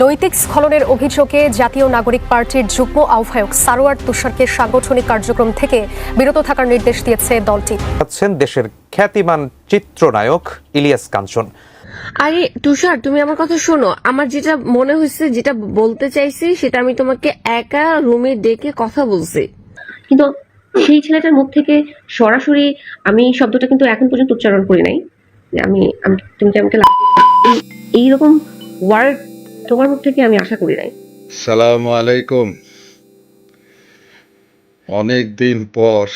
নৈতিক স্খলনের অভিযোগে জাতীয় নাগরিক পার্টির যুগ্ম আহ্বায়ক সারোয়ার তুষারকে সাংগঠনিক কার্যক্রম থেকে বিরত থাকার নির্দেশ দিয়েছে দলটি। আছেন দেশের খ্যাতিমান চিত্রনায়ক ইলিয়াস কাঞ্চন। আরে তুষার তুমি আমার কথা শোনো। আমার যেটা মনে হয়েছে যেটা বলতে চাইছি সেটা আমি তোমাকে একা রুমে ডেকে কথা বলছি। কিন্তু সেই ছেলেটার মুখ থেকে সরাসরি আমি শব্দটা কিন্তু এখন পর্যন্ত উচ্চারণ করি নাই। আমি আমি- তুমি কি আমাকে এই- এইরকম ওয়ার্ড তোমার মুখ থেকে আমি আশা করি নাই। সালাম আলাইকুম। অনেক দিন পর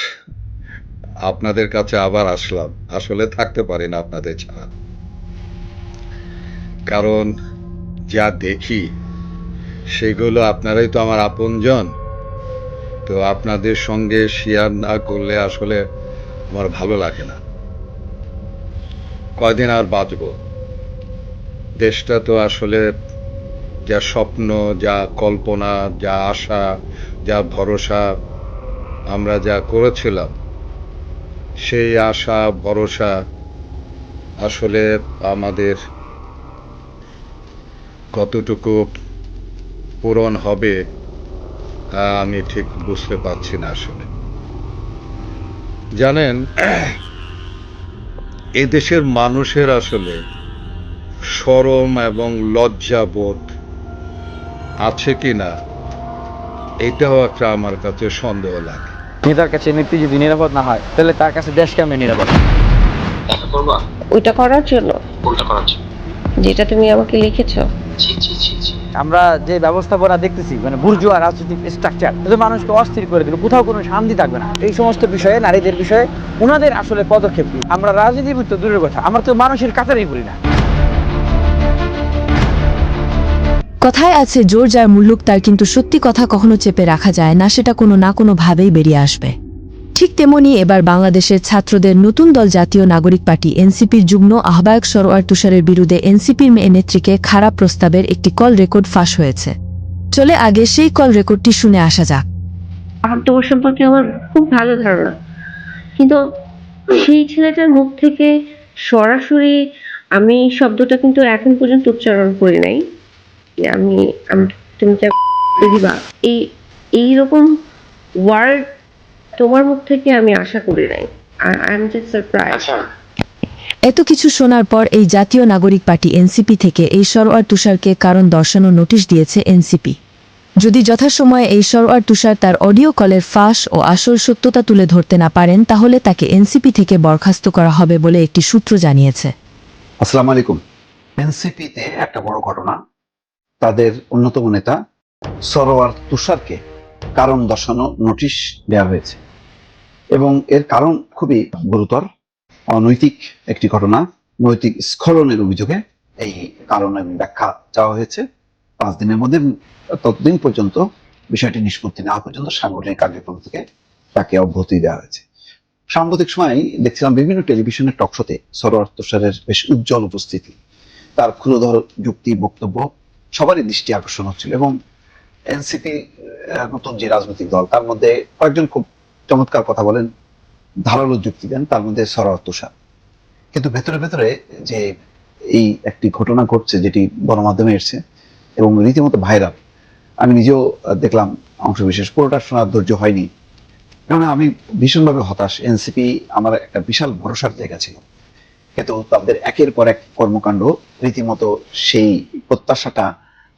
আপনাদের কাছে আবার আসলাম। আসলে থাকতে পারি না আপনাদের ছাড়া। কারণ যা দেখি, সেগুলো আপনারাই তো আমার আপনজন। তো আপনাদের সঙ্গে শেয়ার না করলে আসলে আমার ভালো লাগে না। কয়দিন আর বাঁচবো? দেশটা তো আসলে যা স্বপ্ন, যা কল্পনা, যা আশা, যা ভরসা, আমরা যা করেছিলাম, সেই আশা, ভরসা আসলে আমাদের কতটুকু পূরণ হবে তা আমি ঠিক বুঝতে পারছি না আসলে। জানেন, এদেশের মানুষের আসলে সরম এবং লজ্জাবোধ আছে কি না এটাও একটা আমার কাছে সন্দেহ লাগে। নেতার কাছে নেত্রী যদি নিরাপদ না হয় তাহলে তার কাছে দেশ কেমন নিরাপদ? ওইটা করার জন্য। কোনটা করার জন্য? যেটা তুমি আমাকে লিখেছো। আমরা যে ব্যবস্থাপনা দেখতেছি মানে বুর্জুয়া রাজনৈতিক স্ট্রাকচার এটা মানুষকে অস্থির করে দিল কোথাও কোনো শান্তি থাকবে না। এই সমস্ত বিষয়ে নারীদের বিষয়ে ওনাদের আসলে পদক্ষেপ কি? আমরা রাজনীতিবিদ তো দূরের কথা আমরা তো মানুষের কাতারেই বলি না। কথায় আছে, জোর যার মুল্লুক, তার কিন্তু সত্যি কথা কখনো চেপে রাখা যায় না, সেটা কোনো না কোনো ভাবেই বেরিয়ে আসবে। ঠিক তেমনি এবার বাংলাদেশের ছাত্রদের নতুন দল জাতীয় নাগরিক পার্টি এনসিপির যুগ্ম আহ্বায়ক সরোয়ার তুষারের বিরুদ্ধে এনসিপির মেয়ে নেত্রীকে খারাপ প্রস্তাবের একটি কল রেকর্ড ফাঁস হয়েছে। চলে আগে সেই কল রেকর্ডটি শুনে আসা যাক। আর তো সম্পর্কে আমার খুব ভালো ধারণা। কিন্তু সেই ছেলেটার মুখ থেকে সরাসরি আমি শব্দটা কিন্তু এখন পর্যন্ত উচ্চারণ করি নাই। আমি আমি তুমি দিবা? এই এইরকম ওয়ার্ড তোমার মুখ থেকে আমি আশা করি নাই। আই এম জাস্ট সারপ্রাইজ আচ্ছা। এত কিছু শোনার পর এই জাতীয় নাগরিক পার্টি এনসিপি থেকে এই সরোয়ার তুষারকে কারণ দর্শানোর নোটিশ দিয়েছে এনসিপি যদি যথাসময়ে এই সরোয়ার তুষার তার অডিও কলের ফাঁস ও আসল সত্যতা তুলে ধরতে না পারেন তাহলে তাকে এনসিপি থেকে বরখাস্ত করা হবে বলে একটি সূত্র জানিয়েছে। আসসালামু আলাইকুম। এনসিপিতে একটা বড় ঘটনা। তাদের অন্যতম নেতা সরোয়ার তুষারকে কারণ দর্শানো নোটিশ দেওয়া হয়েছে। এবং এর কারণ খুবই গুরুতর, অনৈতিক একটি ঘটনা, নৈতিক স্খলনের অভিযোগে এই কারণ ব্যাখ্যা চাওয়া হয়েছে। পাঁচ দিনের মধ্যে ততদিন পর্যন্ত বিষয়টি নিষ্পত্তি না পর্যন্ত সাংগঠনিক কার্যক্রম থেকে তাকে অব্যাহতি দেওয়া হয়েছে। সাম্প্রতিক সময় দেখছিলাম বিভিন্ন টেলিভিশনের টকশোতে সরোয়ার তুষারের বেশ উজ্জ্বল উপস্থিতি। তার ক্ষুরধর যুক্তি, বক্তব্য সবারই দৃষ্টি আকর্ষণ হচ্ছিল এবং এনসিপি নতুন যে রাজনৈতিক দল, তার মধ্যে কয়েকজন খুব চমৎকার কথা বলেন, ধারালো যুক্তি দেন, তার মধ্যে সরোয়ার তুষার। কিন্তু ভেতরে ভেতরে যে এই একটি ঘটনা ঘটছে, যেটি গণমাধ্যমে এসছে এবং রীতিমতো ভাইরাল, আমি নিজেও দেখলাম অংশ বিশেষ পুরোটা শোনার ধৈর্য হয়নি। কেননা আমি ভীষণভাবে হতাশ, এনসিপি আমার একটা বিশাল ভরসার জায়গা ছিল। কিন্তু তাদের একের পর এক কর্মকাণ্ড রীতিমতো সেই প্রত্যাশাটা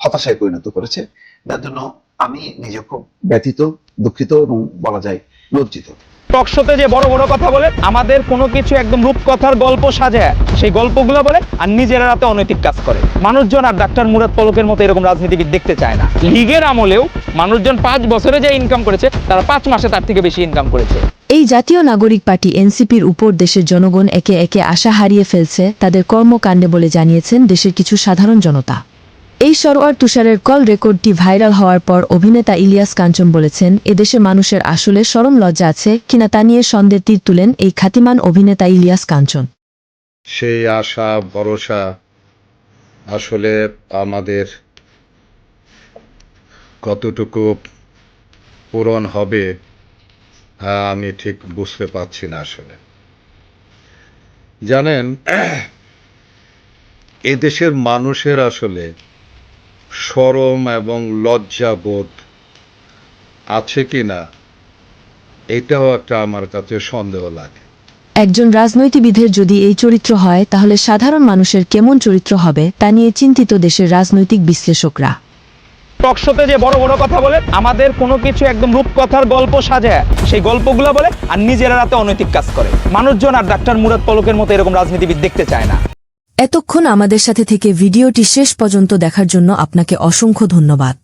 হতাশায় পরিণত করেছে। যার জন্য আমি নিজে খুব ব্যথিত, দুঃখিত এবং বলা যায় লজ্জিত। টকশোতে যে বড় বড় কথা বলে, আমাদের কোনো কিছু একদম রূপকথার গল্প সাজায় সেই গল্পগুলো বলে, আর নিজেরা রাতে অনৈতিক কাজ করে। মানুষজন আর ডাক্তার মুরাদ পলকের মতো এরকম রাজনীতিবিদ দেখতে চায় না। লীগের আমলেও মানুষজন পাঁচ বছরে যে ইনকাম করেছে তারা পাঁচ মাসে তার থেকে বেশি ইনকাম করেছে। এই জাতীয় নাগরিক পার্টি এনসিপির উপর দেশের জনগণ একে একে আশা হারিয়ে ফেলছে তাদের কর্মকাণ্ডে বলে জানিয়েছেন দেশের কিছু সাধারণ জনতা। এই সরোয়ার তুষারের কল রেকর্ডটি ভাইরাল হওয়ার পর অভিনেতা ইলিয়াস কাঞ্চন বলেছেন এদেশের মানুষের আসলে সরম লজ্জা আছে কিনা তা নিয়ে সন্দেহ তীর তুলেন এই খ্যাতিমান অভিনেতা ইলিয়াস কাঞ্চন। সেই আশা ভরসা আসলে আমাদের কতটুকু পূরণ হবে আমি ঠিক বুঝতে পারছি না আসলে। জানেন, এদেশের মানুষের আসলে সরম এবং লজ্জাবোধ আছে কি না, এটাও একটা আমার কাছে সন্দেহ লাগে। একজন রাজনৈতিকবিদের যদি এই চরিত্র হয়, তাহলে সাধারণ মানুষের কেমন চরিত্র হবে, তা নিয়ে চিন্তিত দেশের রাজনৈতিক বিশ্লেষকরা। টকশোতে যে বড় বড় কথা বলে, আমাদের কোনো কিছু একদম রূপকথার গল্প সাজায় সেই গল্পগুলো বলে আর নিজেরা রাতে অনৈতিক কাজ করে। মানুষজন আর ডাক্তার মুরাদ পলকের মতো এরকম রাজনীতিবিদ দেখতে চায় না। এতক্ষণ আমাদের সাথে থেকে ভিডিওটি শেষ পর্যন্ত দেখার জন্য আপনাকে অসংখ্য ধন্যবাদ।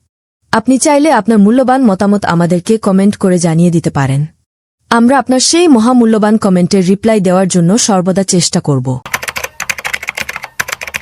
আপনি চাইলে আপনার মূল্যবান মতামত আমাদেরকে কমেন্ট করে জানিয়ে দিতে পারেন। আমরা আপনার সেই মহামূল্যবান কমেন্টের রিপ্লাই দেওয়ার জন্য সর্বদা চেষ্টা করব।